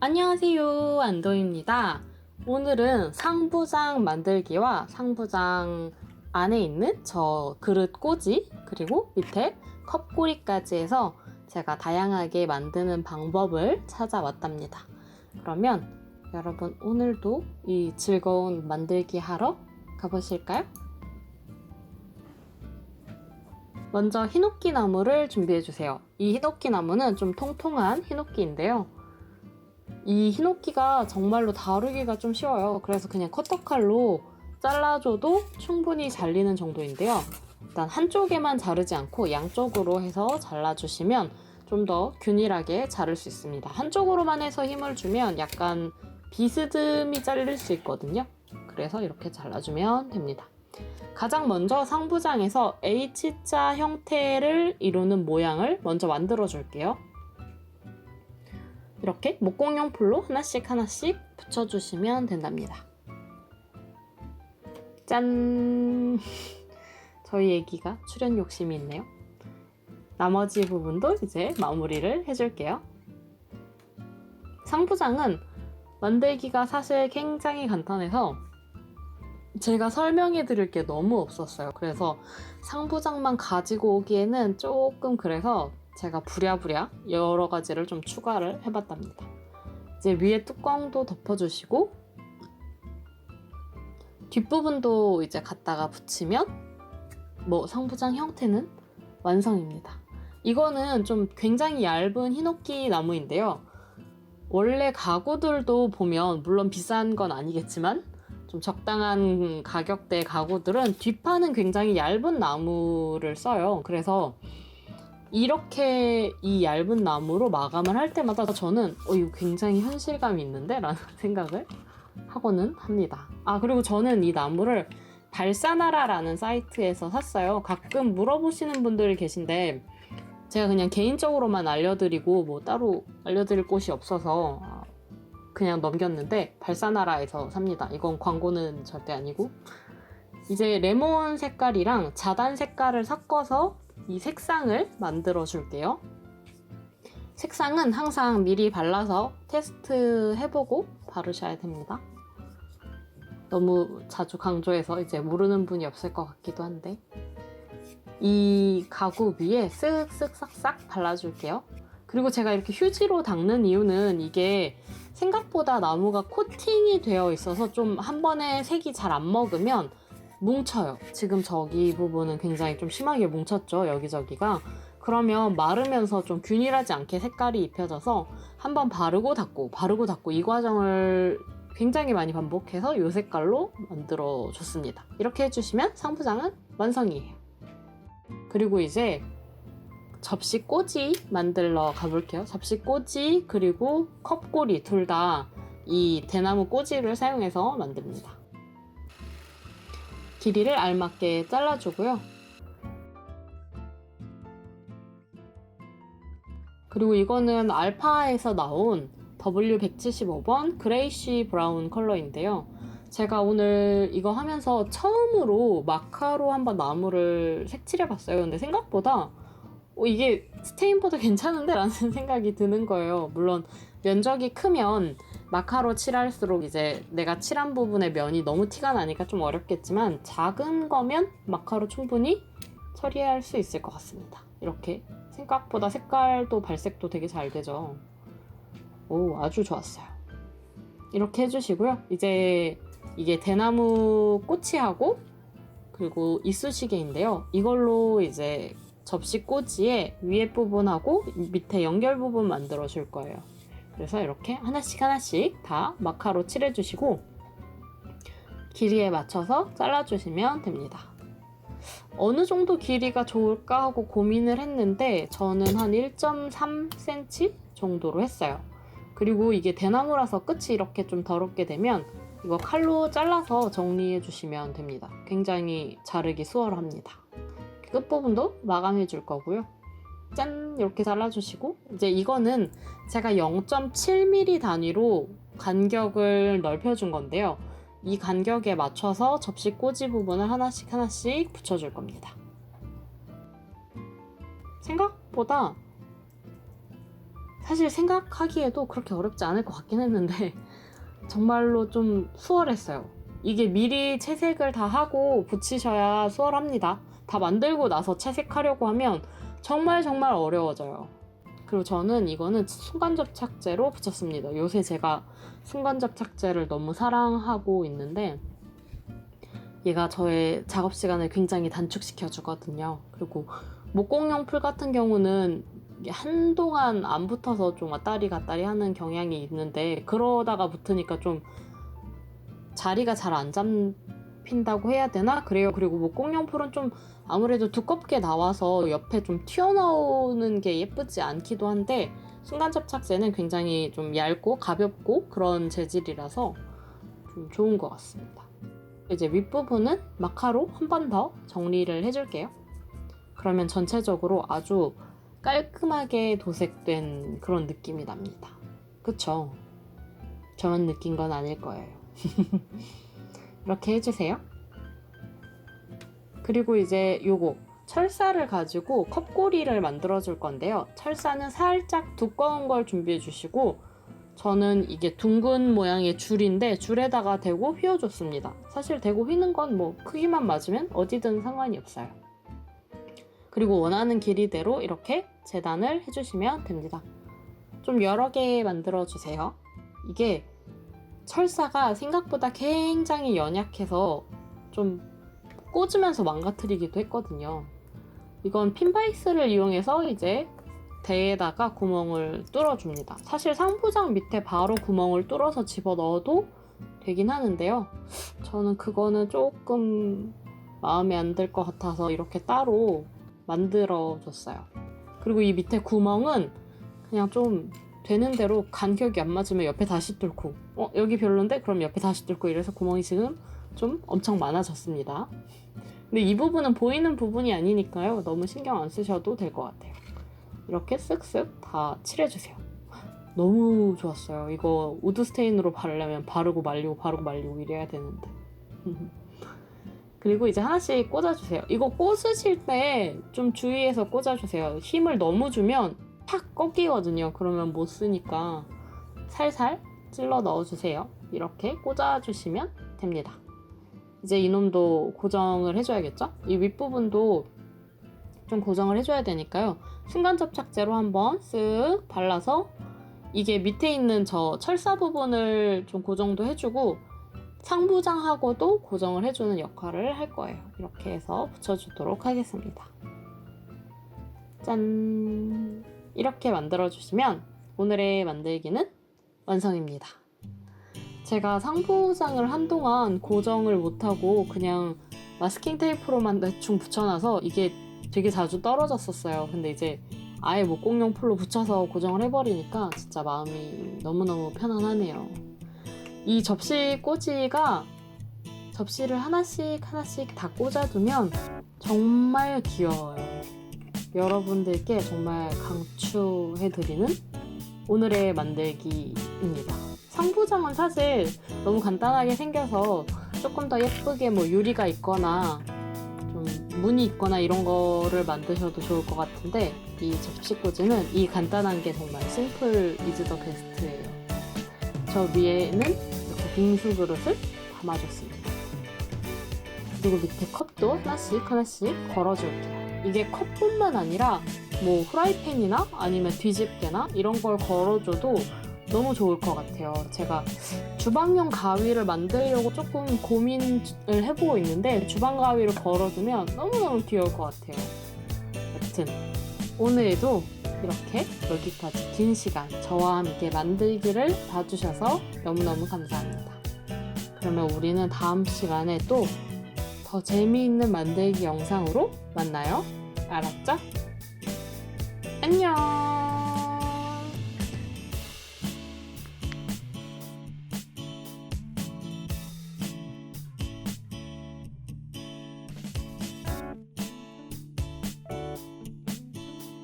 안녕하세요. 안도입니다. 오늘은 상부장 만들기와 상부장 안에 있는 저 그릇 꽂이 그리고 밑에 컵꼬리까지 해서 제가 다양하게 만드는 방법을 찾아왔답니다. 그러면 여러분 오늘도 이 즐거운 만들기 하러 가보실까요? 먼저 히노키 나무를 준비해 주세요. 이 히노키 나무는 좀 통통한 히노키인데요. 이 히노키가 정말로 다루기가 좀 쉬워요. 그래서 그냥 커터칼로 잘라줘도 충분히 잘리는 정도인데요. 일단 한쪽에만 자르지 않고 양쪽으로 해서 잘라주시면 좀 더 균일하게 자를 수 있습니다. 한쪽으로만 해서 힘을 주면 약간 비스듬히 잘릴 수 있거든요. 그래서 이렇게 잘라주면 됩니다. 가장 먼저 상부장에서 H자 형태를 이루는 모양을 먼저 만들어 줄게요. 이렇게 목공용 풀로 하나씩 하나씩 붙여주시면 된답니다. 짠! 저희 애기가 출연 욕심이 있네요. 나머지 부분도 이제 마무리를 해줄게요. 상부장은 만들기가 사실 굉장히 간단해서 제가 설명해 드릴 게 너무 없었어요. 그래서 상부장만 가지고 오기에는 조금 그래서 제가 부랴부랴 여러 가지를 좀 추가를 해봤답니다. 이제 위에 뚜껑도 덮어주시고 뒷부분도 이제 갖다가 붙이면 뭐 상부장 형태는 완성입니다. 이거는 좀 굉장히 얇은 히노키 나무인데요. 원래 가구들도 보면 물론 비싼 건 아니겠지만 좀 적당한 가격대 가구들은 뒷판은 굉장히 얇은 나무를 써요. 그래서 이렇게 이 얇은 나무로 마감을 할 때마다 저는 어, 이거 굉장히 현실감이 있는데? 라는 생각을 하고는 합니다. 아, 그리고 저는 이 나무를 발사나라라는 사이트에서 샀어요. 가끔 물어보시는 분들이 계신데 제가 그냥 개인적으로만 알려드리고 뭐 따로 알려드릴 곳이 없어서 아, 그냥 넘겼는데 발사나라에서 삽니다. 이건 광고는 절대 아니고 이제 레몬 색깔이랑 자단 색깔을 섞어서 이 색상을 만들어 줄게요. 색상은 항상 미리 발라서 테스트 해보고 바르셔야 됩니다. 너무 자주 강조해서 이제 모르는 분이 없을 것 같기도 한데 이 가구 위에 쓱쓱 싹싹 발라줄게요. 그리고 제가 이렇게 휴지로 닦는 이유는 이게 생각보다 나무가 코팅이 되어 있어서 좀 한 번에 색이 잘 안 먹으면 뭉쳐요. 지금 저기 부분은 굉장히 좀 심하게 뭉쳤죠. 여기저기가. 그러면 마르면서 좀 균일하지 않게 색깔이 입혀져서 한번 바르고 닦고 바르고 닦고 이 과정을 굉장히 많이 반복해서 이 색깔로 만들어 줬습니다. 이렇게 해주시면 상부장은 완성이에요. 그리고 이제 접시 꼬지 만들러 가볼게요. 접시 꼬지 그리고 컵꼬리 둘 다 이 대나무 꼬지를 사용해서 만듭니다. 길이를 알맞게 잘라주고요. 그리고 이거는 알파에서 나온 W175번 그레이쉬 브라운 컬러인데요. 제가 오늘 이거 하면서 처음으로 마카로 한번 나무를 색칠해봤어요. 근데 생각보다 어, 이게 스테인보다 괜찮은데? 라는 생각이 드는 거예요. 물론 면적이 크면 마카로 칠할수록 이제 내가 칠한 부분의 면이 너무 티가 나니까 좀 어렵겠지만 작은 거면 마카로 충분히 처리할 수 있을 것 같습니다. 이렇게 생각보다 색깔도 발색도 되게 잘 되죠. 오, 아주 좋았어요. 이렇게 해주시고요. 이제 이게 대나무 꼬치하고 그리고 이쑤시개인데요. 이걸로 이제 접시 꼬지에 위에 부분하고 밑에 연결 부분 만들어 줄 거예요. 그래서 이렇게 하나씩 하나씩 다 마카로 칠해주시고 길이에 맞춰서 잘라주시면 됩니다. 어느 정도 길이가 좋을까 하고 고민을 했는데 저는 한 1.3cm 정도로 했어요. 그리고 이게 대나무라서 끝이 이렇게 좀 더럽게 되면 이거 칼로 잘라서 정리해 주시면 됩니다. 굉장히 자르기 수월합니다. 끝부분도 마감해 줄 거고요. 짠! 이렇게 잘라주시고 이제 이거는 제가 0.7mm 단위로 간격을 넓혀준 건데요. 이 간격에 맞춰서 접시 꼬지 부분을 하나씩 하나씩 붙여줄 겁니다. 생각보다 사실 생각하기에도 그렇게 어렵지 않을 것 같긴 했는데 정말로 좀 수월했어요. 이게 미리 채색을 다 하고 붙이셔야 수월합니다. 다 만들고 나서 채색하려고 하면 정말 정말 어려워져요. 그리고 저는 이거는 순간접착제로 붙였습니다. 요새 제가 순간접착제를 너무 사랑하고 있는데 얘가 저의 작업 시간을 굉장히 단축시켜 주거든요. 그리고 목공용 풀 같은 경우는 한동안 안 붙어서 좀 왔다리 갔다리 하는 경향이 있는데 그러다가 붙으니까 좀 자리가 잘 안 잡힌다고 해야 되나? 그래요. 그리고 목공용 풀은 좀 아무래도 두껍게 나와서 옆에 좀 튀어나오는 게 예쁘지 않기도 한데 순간 접착제는 굉장히 좀 얇고 가볍고 그런 재질이라서 좀 좋은 것 같습니다. 이제 윗부분은 마카로 한 번 더 정리를 해줄게요. 그러면 전체적으로 아주 깔끔하게 도색된 그런 느낌이 납니다. 그쵸? 저만 느낀 건 아닐 거예요. 이렇게 해주세요. 그리고 이제 요거 철사를 가지고 컵고리를 만들어 줄 건데요. 철사는 살짝 두꺼운 걸 준비해 주시고 저는 이게 둥근 모양의 줄인데 줄에다가 대고 휘어줬습니다. 사실 대고 휘는 건 뭐 크기만 맞으면 어디든 상관이 없어요. 그리고 원하는 길이대로 이렇게 재단을 해주시면 됩니다. 좀 여러 개 만들어 주세요. 이게 철사가 생각보다 굉장히 연약해서 좀 꽂으면서 망가뜨리기도 했거든요. 이건 핀바이스를 이용해서 이제 대에다가 구멍을 뚫어줍니다. 사실 상부장 밑에 바로 구멍을 뚫어서 집어 넣어도 되긴 하는데요. 저는 그거는 조금 마음에 안 들 것 같아서 이렇게 따로 만들어 줬어요. 그리고 이 밑에 구멍은 그냥 좀 되는 대로 간격이 안 맞으면 옆에 다시 뚫고 어 여기 별론데 그럼 옆에 다시 뚫고 이래서 구멍이 지금 좀 엄청 많아졌습니다. 근데 이 부분은 보이는 부분이 아니니까요. 너무 신경 안 쓰셔도 될 것 같아요. 이렇게 쓱쓱 다 칠해주세요. 너무 좋았어요. 이거 우드 스테인으로 바르려면 바르고 말리고 바르고 말리고 이래야 되는데. 그리고 이제 하나씩 꽂아주세요. 이거 꽂으실 때 좀 주의해서 꽂아주세요. 힘을 너무 주면 팍 꺾이거든요. 그러면 못 쓰니까 살살 찔러 넣어주세요. 이렇게 꽂아주시면 됩니다. 이제 이놈도 고정을 해줘야겠죠? 이 윗부분도 좀 고정을 해줘야 되니까요. 순간 접착제로 한번 쓱 발라서 이게 밑에 있는 저 철사 부분을 좀 고정도 해주고 상부장하고도 고정을 해주는 역할을 할 거예요. 이렇게 해서 붙여주도록 하겠습니다. 짠! 이렇게 만들어주시면 오늘의 만들기는 완성입니다. 제가 상부장을 한동안 고정을 못하고 그냥 마스킹 테이프로만 대충 붙여놔서 이게 되게 자주 떨어졌었어요. 근데 이제 아예 목공용 풀로 붙여서 고정을 해버리니까 진짜 마음이 너무너무 편안하네요. 이 접시 꽂이가 접시를 하나씩 하나씩 다 꽂아두면 정말 귀여워요. 여러분들께 정말 강추해드리는 오늘의 만들기입니다. 상부장은 사실 너무 간단하게 생겨서 조금 더 예쁘게 뭐 유리가 있거나 좀 무늬 있거나 이런 거를 만드셔도 좋을 것 같은데 이 접시 꽂이는 이 간단한 게 정말 심플 이즈 더 베스트예요. 저 위에는 이렇게 빙수 그릇을 담아줬습니다. 그리고 밑에 컵도 하나씩 하나씩 걸어줄게요. 이게 컵뿐만 아니라 뭐 후라이팬이나 아니면 뒤집개나 이런 걸 걸어줘도 너무 좋을 것 같아요. 제가 주방용 가위를 만들려고 조금 고민을 해보고 있는데 주방 가위를 걸어두면 너무너무 귀여울 것 같아요. 여튼 오늘도 이렇게 여기까지 긴 시간 저와 함께 만들기를 봐주셔서 너무너무 감사합니다. 그러면 우리는 다음 시간에 또 더 재미있는 만들기 영상으로 만나요. 알았죠? 안녕!